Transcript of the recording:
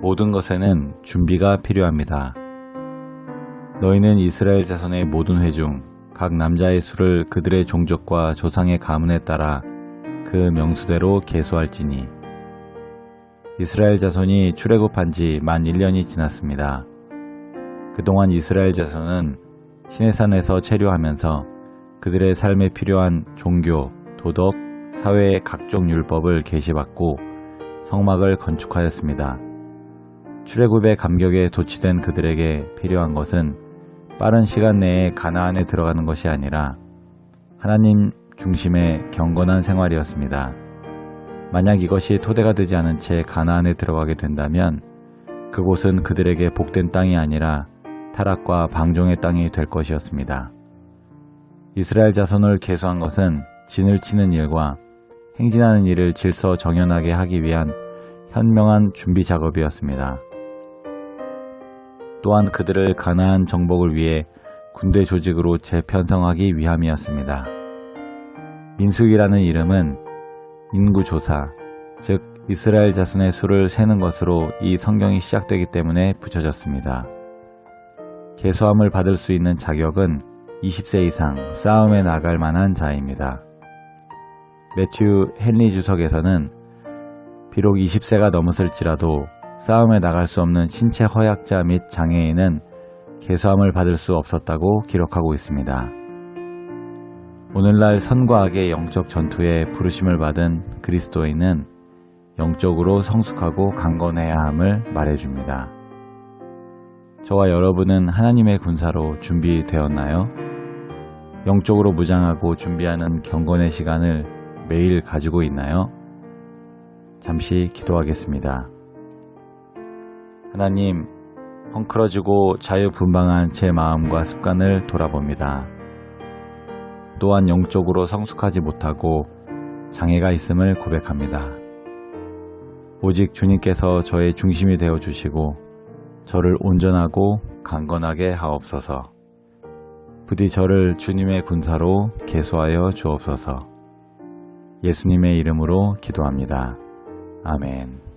모든 것에는 준비가 필요합니다. 너희는 이스라엘 자손의 모든 회중 각 남자의 수를 그들의 종족과 조상의 가문에 따라 그 명수대로 계수할지니 이스라엘 자손이 출애굽한 지 만 1년이 지났습니다. 그동안 이스라엘 자손은 시내산에서 체류하면서 그들의 삶에 필요한 종교, 도덕, 사회의 각종 율법을 계시받고 성막을 건축하였습니다. 출애굽의 감격에 도취된 그들에게 필요한 것은 빠른 시간 내에 가나안에 들어가는 것이 아니라 하나님 중심의 경건한 생활이었습니다. 만약 이것이 토대가 되지 않은 채 가나안에 들어가게 된다면 그곳은 그들에게 복된 땅이 아니라 타락과 방종의 땅이 될 것이었습니다. 이스라엘 자손을 계수한 것은 진을 치는 일과 행진하는 일을 질서 정연하게 하기 위한 현명한 준비 작업이었습니다. 또한 그들을 가나안 정복을 위해 군대 조직으로 재편성하기 위함이었습니다. 민숙이라는 이름은 인구조사, 즉 이스라엘 자손의 수를 세는 것으로 이 성경이 시작되기 때문에 붙여졌습니다. 개수함을 받을 수 있는 자격은 20세 이상 싸움에 나갈 만한 자입니다. 매튜 헨리 주석에서는 비록 20세가 넘었을지라도 싸움에 나갈 수 없는 신체 허약자 및 장애인은 개수함을 받을 수 없었다고 기록하고 있습니다. 오늘날 선과 악의 영적 전투에 부르심을 받은 그리스도인은 영적으로 성숙하고 강건해야 함을 말해줍니다. 저와 여러분은 하나님의 군사로 준비되었나요? 영적으로 무장하고 준비하는 경건의 시간을 매일 가지고 있나요? 잠시 기도하겠습니다. 하나님, 헝클어지고 자유분방한 제 마음과 습관을 돌아봅니다. 또한 영적으로 성숙하지 못하고 장애가 있음을 고백합니다. 오직 주님께서 저의 중심이 되어 주시고 저를 온전하고 강건하게 하옵소서. 부디 저를 주님의 군사로 계수하여 주옵소서. 예수님의 이름으로 기도합니다. 아멘.